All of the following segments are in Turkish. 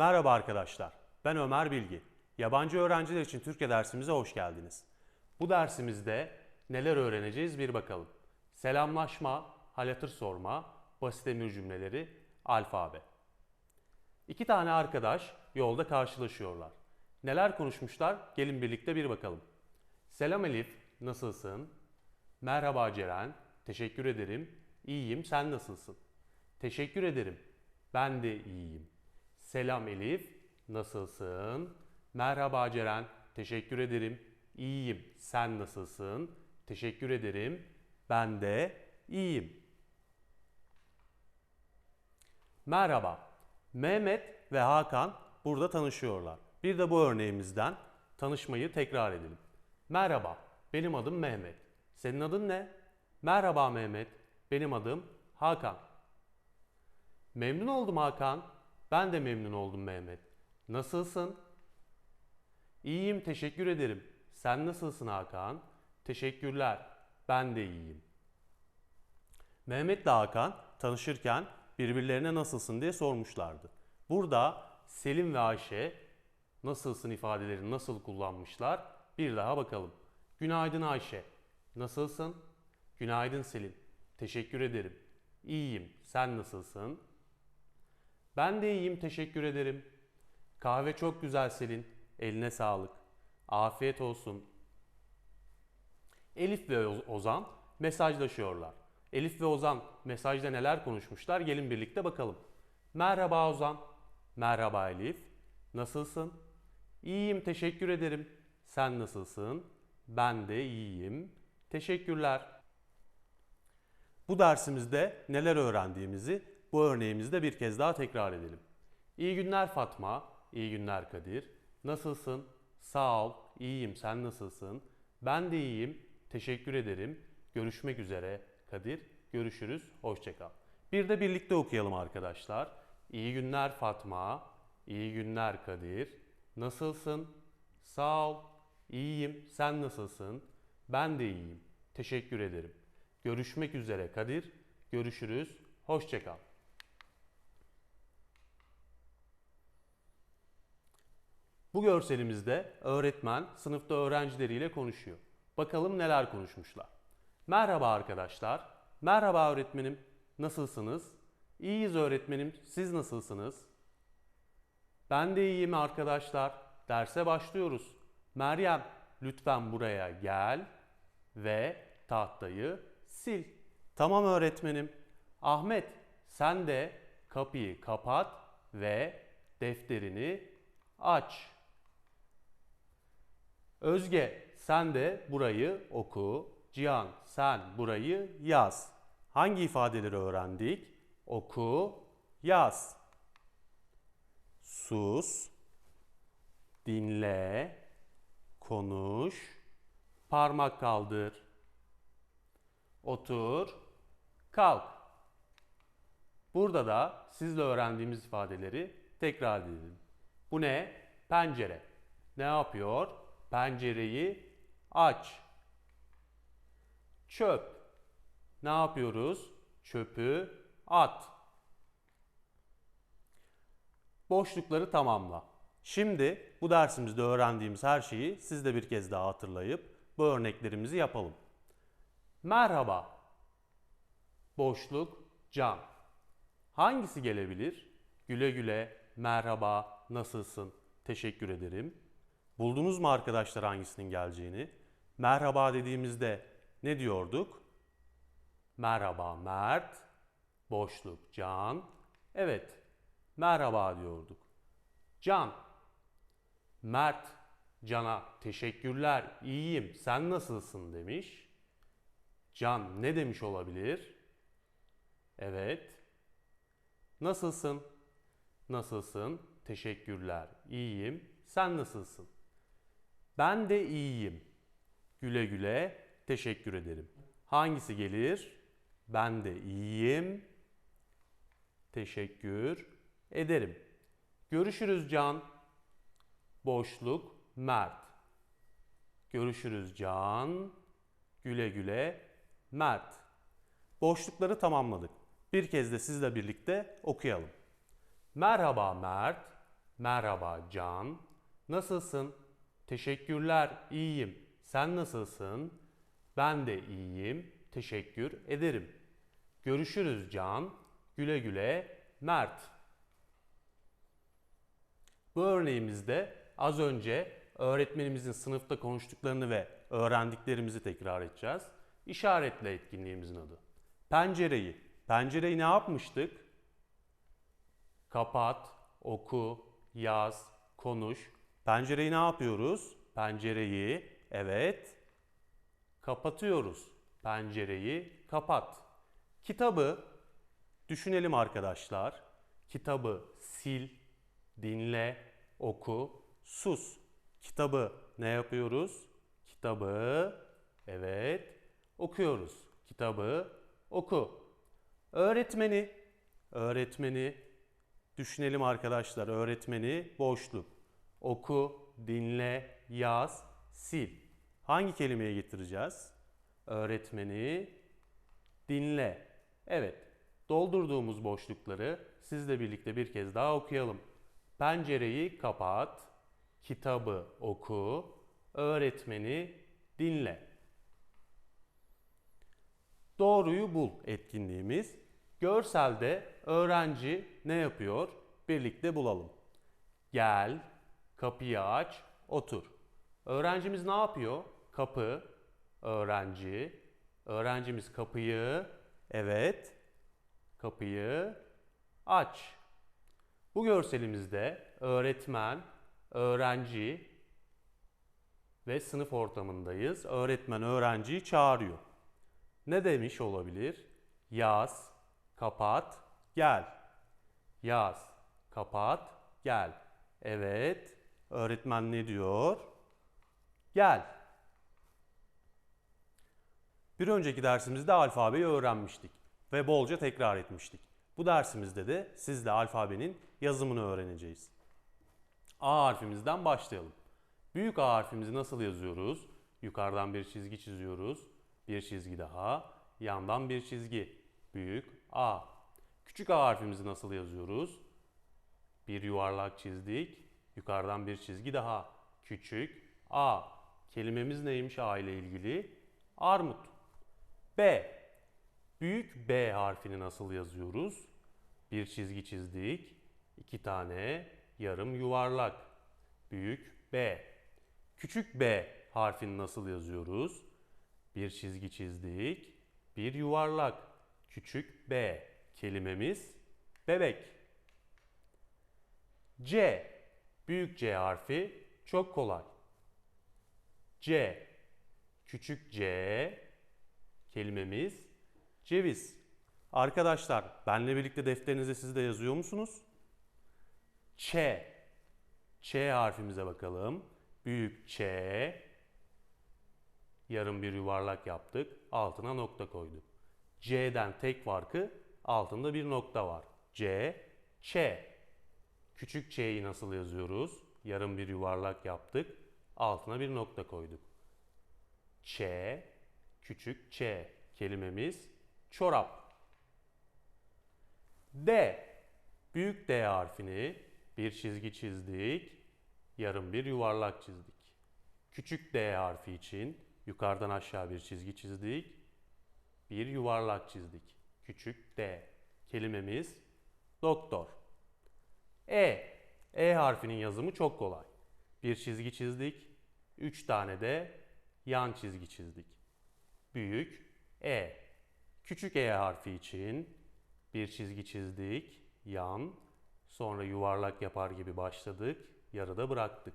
Merhaba arkadaşlar, ben Ömer Bilgi. Yabancı öğrenciler için Türkçe dersimize hoş geldiniz. Bu dersimizde neler öğreneceğiz bir bakalım. Selamlaşma, hal hatır sorma, basit emir cümleleri, alfabe. İki tane arkadaş yolda karşılaşıyorlar. Neler konuşmuşlar? Gelin birlikte bir bakalım. Selam Elif, nasılsın? Merhaba Ceren, teşekkür ederim. İyiyim, sen nasılsın? Teşekkür ederim. Ben de iyiyim. Selam Elif, nasılsın? Merhaba Ceren, teşekkür ederim. İyiyim, sen nasılsın? Teşekkür ederim. Ben de iyiyim. Merhaba. Mehmet ve Hakan burada tanışıyorlar. Bir de bu örneğimizden tanışmayı tekrar edelim. Merhaba, benim adım Mehmet. Senin adın ne? Merhaba Mehmet, benim adım Hakan. Memnun oldum Hakan. Ben de memnun oldum Mehmet. Nasılsın? İyiyim, teşekkür ederim. Sen nasılsın Hakan? Teşekkürler. Ben de iyiyim. Mehmet ile Hakan tanışırken birbirlerine nasılsın diye sormuşlardı. Burada Selim ve Ayşe nasılsın ifadelerini nasıl kullanmışlar? Bir daha bakalım. Günaydın Ayşe. Nasılsın? Günaydın Selim. Teşekkür ederim. İyiyim. Sen nasılsın? Ben de iyiyim. Teşekkür ederim. Kahve çok güzel Selin. Eline sağlık. Afiyet olsun. Elif ve Oz- Ozan mesajlaşıyorlar. Elif ve Ozan mesajda neler konuşmuşlar? Gelin birlikte bakalım. Merhaba Ozan. Merhaba Elif. Nasılsın? İyiyim, teşekkür ederim. Sen nasılsın? Ben de iyiyim. Teşekkürler. Bu dersimizde neler öğrendiğimizi bu örneğimizde bir kez daha tekrar edelim. İyi günler Fatma, iyi günler Kadir. Nasılsın? Sağ ol, iyiyim. Sen nasılsın? Ben de iyiyim. Teşekkür ederim. Görüşmek üzere Kadir. Görüşürüz. Hoşçakal. Bir de birlikte okuyalım arkadaşlar. İyi günler Fatma, iyi günler Kadir. Nasılsın? Sağ ol, iyiyim. Sen nasılsın? Ben de iyiyim. Teşekkür ederim. Görüşmek üzere Kadir. Görüşürüz. Hoşçakal. Bu görselimizde öğretmen sınıfta öğrencileriyle konuşuyor. Bakalım neler konuşmuşlar. Merhaba arkadaşlar. Merhaba öğretmenim. Nasılsınız? İyiyiz öğretmenim. Siz nasılsınız? Ben de iyiyim arkadaşlar. Derse başlıyoruz. Meryem, lütfen buraya gel ve tahtayı sil. Tamam öğretmenim. Ahmet, sen de kapıyı kapat ve defterini aç. Özge sen de burayı oku. Cihan sen burayı yaz. Hangi ifadeleri öğrendik? Oku, yaz. Sus, dinle, konuş, parmak kaldır. Otur, kalk. Burada da sizle öğrendiğimiz ifadeleri tekrar edelim. Bu ne? Pencere. Ne yapıyor? Pencereyi aç. Çöp. Ne yapıyoruz? Çöpü at. Boşlukları tamamla. Şimdi bu dersimizde öğrendiğimiz her şeyi siz de bir kez daha hatırlayıp bu örneklerimizi yapalım. Merhaba. Boşluk can. Hangisi gelebilir? Güle güle, merhaba, nasılsın, teşekkür ederim. Buldunuz mu arkadaşlar hangisinin geleceğini? Merhaba dediğimizde ne diyorduk? Merhaba Mert, boşluk Can. Evet, merhaba diyorduk. Can, Mert, Can'a teşekkürler, iyiyim, sen nasılsın demiş. Can ne demiş olabilir? Evet, Nasılsın? Nasılsın? Teşekkürler. İyiyim. Sen nasılsın? Ben de iyiyim. Güle güle. Teşekkür ederim. Hangisi gelir? Ben de iyiyim. Teşekkür ederim. Görüşürüz Can. Boşluk Mert. Görüşürüz Can. Güle güle Mert. Boşlukları tamamladık. Bir kez de sizle birlikte okuyalım. Merhaba Mert. Merhaba Can. Nasılsın? Teşekkürler, iyiyim. Sen nasılsın? Ben de iyiyim. Teşekkür ederim. Görüşürüz Can. Güle güle Mert. Bu örneğimizde az önce öğretmenimizin sınıfta konuştuklarını ve öğrendiklerimizi tekrar edeceğiz. İşaretle etkinliğimizin adı. Pencereyi. Pencereyi ne yapmıştık? Kapat, oku, yaz, konuş. Pencereyi ne yapıyoruz? Pencereyi, evet, kapatıyoruz. Pencereyi kapat. Kitabı düşünelim arkadaşlar. Kitabı sil, dinle, oku, sus. Kitabı ne yapıyoruz? Kitabı evet okuyoruz. Kitabı oku. Öğretmeni öğretmeni düşünelim arkadaşlar. Öğretmeni boşluk. Oku, dinle, yaz, sil. Hangi kelimeye getireceğiz? Öğretmeni dinle. Evet. Doldurduğumuz boşlukları sizle birlikte bir kez daha okuyalım. Pencereyi kapat, kitabı oku, öğretmeni dinle. Doğruyu bul etkinliğimiz. Görselde öğrenci ne yapıyor? Birlikte bulalım. Gel, kapıyı aç, otur. Öğrencimiz ne yapıyor? Kapı, öğrenci. Öğrencimiz kapıyı, evet, kapıyı aç. Bu görselimizde öğretmen, öğrenci ve sınıf ortamındayız. Öğretmen öğrenciyi çağırıyor. Ne demiş olabilir? Yaz, kapat, gel. Yaz, kapat, gel. Evet, öğretmen ne diyor? Gel. Bir önceki dersimizde alfabeyi öğrenmiştik ve bolca tekrar etmiştik. Bu dersimizde de sizle alfabenin yazımını öğreneceğiz. A harfimizden başlayalım. Büyük A harfimizi nasıl yazıyoruz? Yukarıdan bir çizgi çiziyoruz. Bir çizgi daha. Yandan bir çizgi. Büyük A. Küçük A harfimizi nasıl yazıyoruz? Bir yuvarlak çizdik. Yukarıdan bir çizgi daha. Küçük A. Kelimemiz neymiş A ile ilgili? Armut. B. Büyük B harfini nasıl yazıyoruz? Bir çizgi çizdik. İki tane yarım yuvarlak. Büyük B. Küçük B harfini nasıl yazıyoruz? Bir çizgi çizdik. Bir yuvarlak. Küçük B. Kelimemiz bebek. C. Büyük C harfi çok kolay. C. Küçük C. Kelimemiz ceviz. Arkadaşlar benle birlikte defterinize siz de yazıyor musunuz? Ç. Ç harfimize bakalım. Büyük Ç. Yarım bir yuvarlak yaptık. Altına nokta koyduk. C'den tek farkı altında bir nokta var. C, Ç. Küçük Ç'yi nasıl yazıyoruz? Yarım bir yuvarlak yaptık. Altına bir nokta koyduk. Ç, küçük Ç. Kelimemiz çorap. D. Büyük D harfini bir çizgi çizdik. Yarım bir yuvarlak çizdik. Küçük D harfi için yukarıdan aşağı bir çizgi çizdik. Bir yuvarlak çizdik. Küçük D. Kelimemiz doktor. E. E harfinin yazımı çok kolay. Bir çizgi çizdik. Üç tane de yan çizgi çizdik. Büyük E. Küçük E harfi için bir çizgi çizdik. Yan. Sonra yuvarlak yapar gibi başladık. Yarıda bıraktık.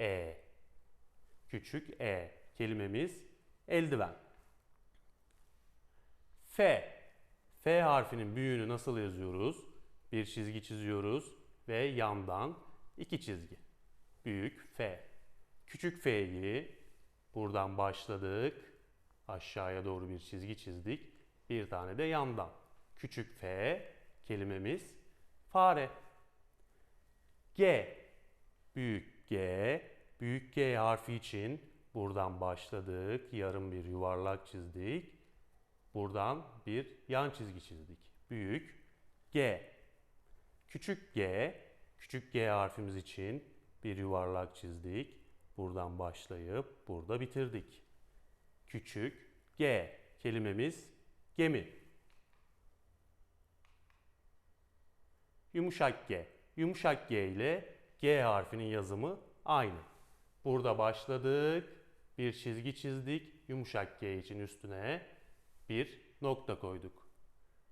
E. Küçük E. Kelimemiz eldiven. F. F harfinin büyüğünü nasıl yazıyoruz? Bir çizgi çiziyoruz ve yandan iki çizgi. Büyük F. Küçük F'yi buradan başladık. Aşağıya doğru bir çizgi çizdik. Bir tane de yandan. Küçük F kelimemiz fare. G. Büyük G. Büyük G harfi için buradan başladık. Yarım bir yuvarlak çizdik. Buradan bir yan çizgi çizdik. Büyük G. Küçük G Küçük G harfimiz için bir yuvarlak çizdik. Buradan başlayıp burada bitirdik. Küçük G kelimemiz gemi. Yumuşak G. Yumuşak G ile G harfinin yazımı aynı. Burada başladık. Bir çizgi çizdik. Yumuşak G için üstüne bir nokta koyduk.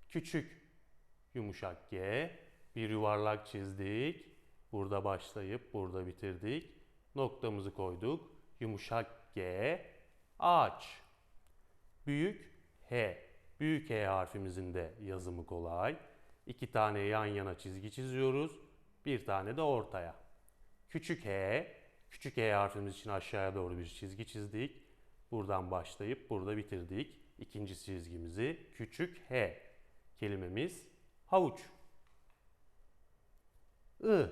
Küçük yumuşak G. Bir yuvarlak çizdik. Burada başlayıp burada bitirdik. Noktamızı koyduk. Yumuşak G. Ağaç. Büyük H. Büyük H harfimizin de yazımı kolay. İki tane yan yana çizgi çiziyoruz. Bir tane de ortaya. Küçük H. Küçük H harfimiz için aşağıya doğru bir çizgi çizdik. Buradan başlayıp burada bitirdik. İkinci çizgimizi küçük H. Kelimemiz havuç. I.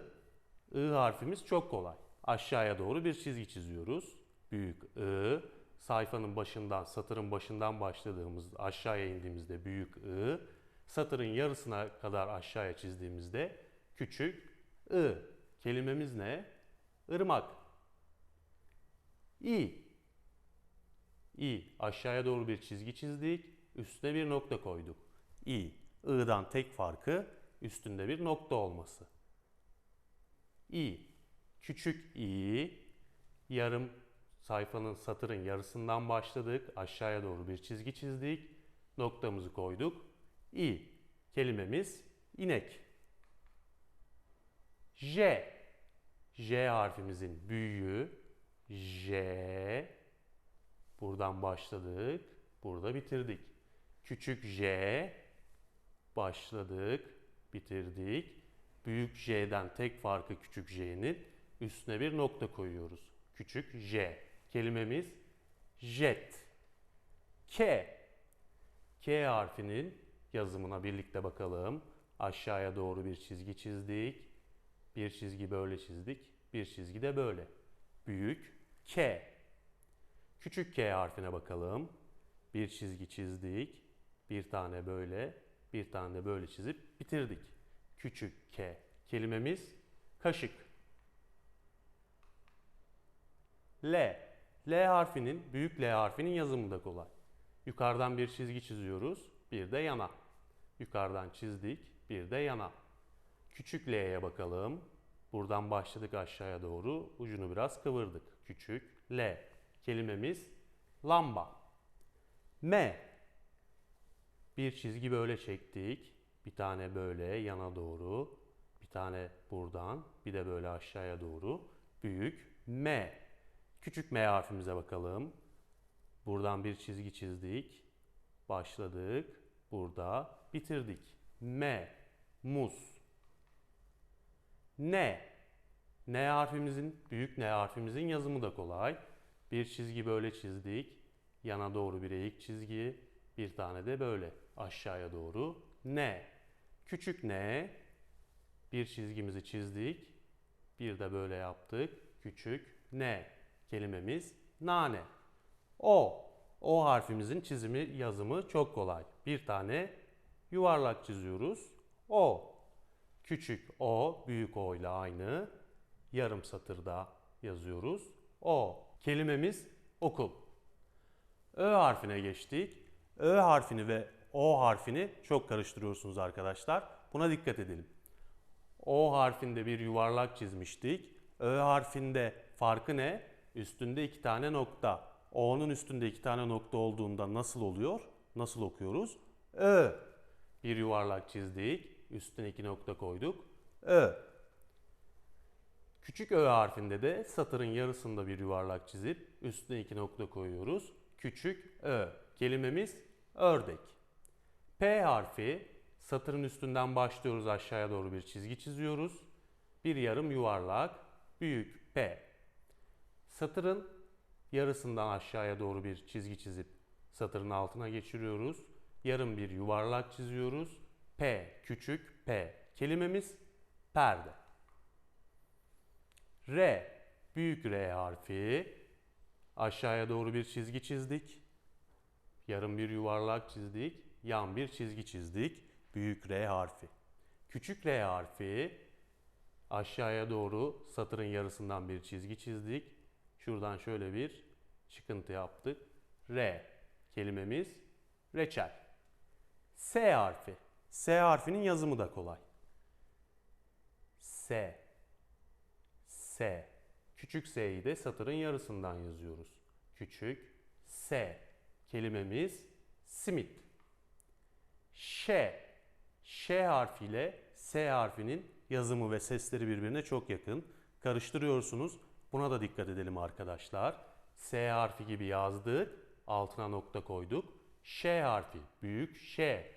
I harfimiz çok kolay. Aşağıya doğru bir çizgi çiziyoruz. Büyük I. Sayfanın başından, satırın başından başladığımız, aşağıya indiğimizde büyük I. Satırın yarısına kadar aşağıya çizdiğimizde küçük I. Kelimemiz ne? Irmak. İ. İ. Aşağıya doğru bir çizgi çizdik. Üstüne bir nokta koyduk. İ. I'dan tek farkı üstünde bir nokta olması. İ. Küçük i. Yarım sayfanın satırın yarısından başladık. Aşağıya doğru bir çizgi çizdik. Noktamızı koyduk. İ. Kelimemiz inek. J. J harfimizin büyüğü. J. Buradan başladık. Burada bitirdik. Küçük J. Başladık. Bitirdik. Büyük J'den tek farkı küçük J'nin üstüne bir nokta koyuyoruz. Küçük J. Kelimemiz jet. K. K harfinin yazımına birlikte bakalım. Aşağıya doğru bir çizgi çizdik. Bir çizgi böyle çizdik. Bir çizgi de böyle. Büyük K. Küçük K harfine bakalım. Bir çizgi çizdik. Bir tane böyle, bir tane de böyle çizip bitirdik. Küçük K. Kelimemiz kaşık. L. L harfinin, büyük L harfinin yazımı da kolay. Yukarıdan bir çizgi çiziyoruz, bir de yana. Yukarıdan çizdik, bir de yana. Küçük L'ye bakalım. Buradan başladık aşağıya doğru, ucunu biraz kıvırdık. Küçük L. Kelimemiz lamba. M. Bir çizgi böyle çektik. Bir tane böyle yana doğru. Bir tane buradan. Bir de böyle aşağıya doğru. Büyük M. Küçük M harfimize bakalım. Buradan bir çizgi çizdik. Başladık. Burada bitirdik. M. Muz. N. N harfimizin, büyük N harfimizin yazımı da kolay. Bir çizgi böyle çizdik. Yana doğru bir eğik çizgi. Bir tane de böyle aşağıya doğru. N. Küçük N. Bir çizgimizi çizdik. Bir de böyle yaptık. Küçük N. Kelimemiz nane. O. O harfimizin çizimi, yazımı çok kolay. Bir tane yuvarlak çiziyoruz. O. Küçük O, büyük O ile aynı. Yarım satırda yazıyoruz. O. Kelimemiz okul. Ö harfine geçtik. Ö harfini ve O harfini çok karıştırıyorsunuz arkadaşlar. Buna dikkat edelim. O harfinde bir yuvarlak çizmiştik. Ö harfinde farkı ne? Üstünde iki tane nokta. O'nun üstünde iki tane nokta olduğunda nasıl oluyor? Nasıl okuyoruz? Ö. Bir yuvarlak çizdik. Üstüne iki nokta koyduk. Ö. Küçük Ö harfinde de satırın yarısında bir yuvarlak çizip üstüne iki nokta koyuyoruz. Küçük Ö. Kelimemiz ördek. P harfi satırın üstünden başlıyoruz aşağıya doğru bir çizgi çiziyoruz. Bir yarım yuvarlak büyük P. Satırın yarısından aşağıya doğru bir çizgi çizip satırın altına geçiriyoruz. Yarım bir yuvarlak çiziyoruz. P küçük P. Kelimemiz perde. R büyük R harfi. Aşağıya doğru bir çizgi çizdik. Yarım bir yuvarlak çizdik. Yan bir çizgi çizdik. Büyük R harfi. Küçük R harfi Aşağıya doğru satırın yarısından bir çizgi çizdik. Şuradan şöyle bir çıkıntı yaptık. R kelimemiz reçel. S harfi. S harfinin yazımı da kolay. S. S. Küçük s'yi de satırın yarısından yazıyoruz. Küçük S. Kelimemiz simit. Ş. Ş harfiyle S harfinin yazımı ve sesleri birbirine çok yakın. Karıştırıyorsunuz. Buna da dikkat edelim arkadaşlar. S harfi gibi yazdık. Altına nokta koyduk. Ş harfi büyük Ş.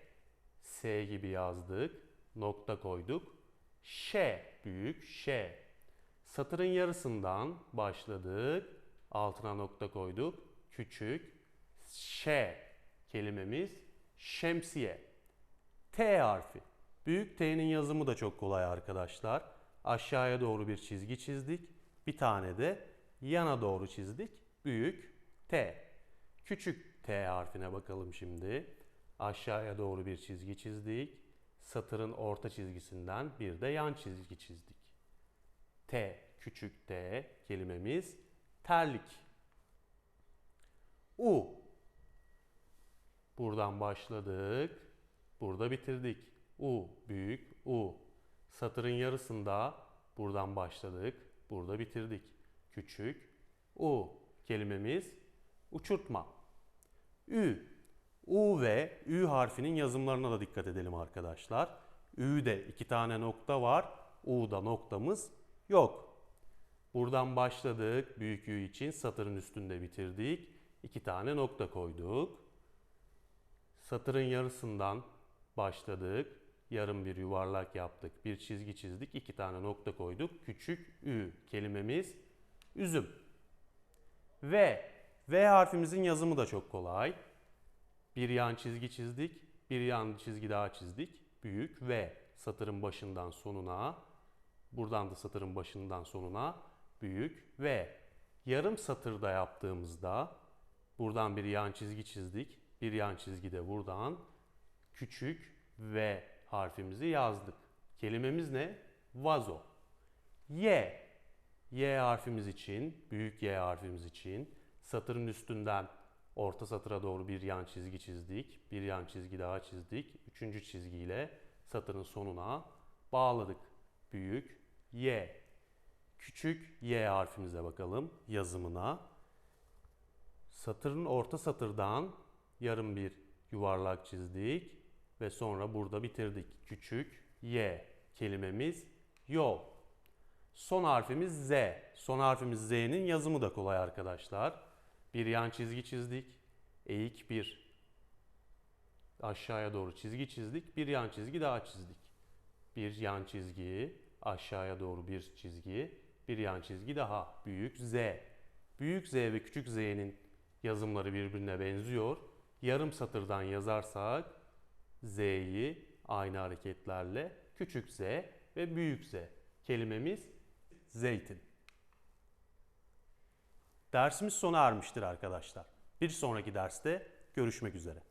S gibi yazdık. Nokta koyduk. Ş büyük Ş. Satırın yarısından başladık. Altına nokta koyduk. Küçük Ş kelimemiz şemsiye. T harfi. Büyük T'nin yazımı da çok kolay arkadaşlar. Aşağıya doğru bir çizgi çizdik. Bir tane de yana doğru çizdik. Büyük T. Küçük T harfine bakalım şimdi. Aşağıya doğru bir çizgi çizdik. Satırın orta çizgisinden bir de yan çizgi çizdik. T, küçük T kelimemiz terlik. U. Buradan başladık. Burada bitirdik. U, büyük U. Satırın yarısında buradan başladık. Burada bitirdik. Küçük U kelimemiz uçurtma. Ü. U ve Ü harfinin yazımlarına da dikkat edelim arkadaşlar. Ü'de iki tane nokta var. U'da noktamız yok. Buradan başladık. Büyük Ü için satırın üstünde bitirdik. İki tane nokta koyduk. Satırın yarısından başladık. Yarım bir yuvarlak yaptık. Bir çizgi çizdik. iki tane nokta koyduk. Küçük Ü kelimemiz üzüm. V. V harfimizin yazımı da çok kolay. Bir yan çizgi çizdik. Bir yan çizgi daha çizdik. Büyük V. Satırın başından sonuna. Buradan da satırın başından sonuna. Büyük V. Yarım satırda yaptığımızda buradan bir yan çizgi çizdik. Bir yan çizgi de buradan küçük V harfimizi yazdık. Kelimemiz ne? Vazo. Y. Y harfimiz için, büyük Y harfimiz için satırın üstünden orta satıra doğru bir yan çizgi çizdik. Bir yan çizgi daha çizdik. Üçüncü çizgiyle satırın sonuna bağladık. Büyük Y. Küçük Y harfimize bakalım yazımına. Satırın orta satırdan yarım bir yuvarlak çizdik ve sonra burada bitirdik. Küçük Y kelimemiz yol. Son harfimiz Z. Son harfimiz Z'nin yazımı da kolay arkadaşlar. Bir yan çizgi çizdik. Eğik bir aşağıya doğru çizgi çizdik. Bir yan çizgi daha çizdik. Bir yan çizgi, aşağıya doğru bir çizgi, bir yan çizgi daha. Büyük Z. Büyük Z ve küçük Z'nin yazımları birbirine benziyor. Yarım satırdan yazarsak Z'yi aynı hareketlerle küçük Z ve büyük Z. Kelimemiz zeytin. Dersimiz sona ermiştir arkadaşlar. Bir sonraki derste görüşmek üzere.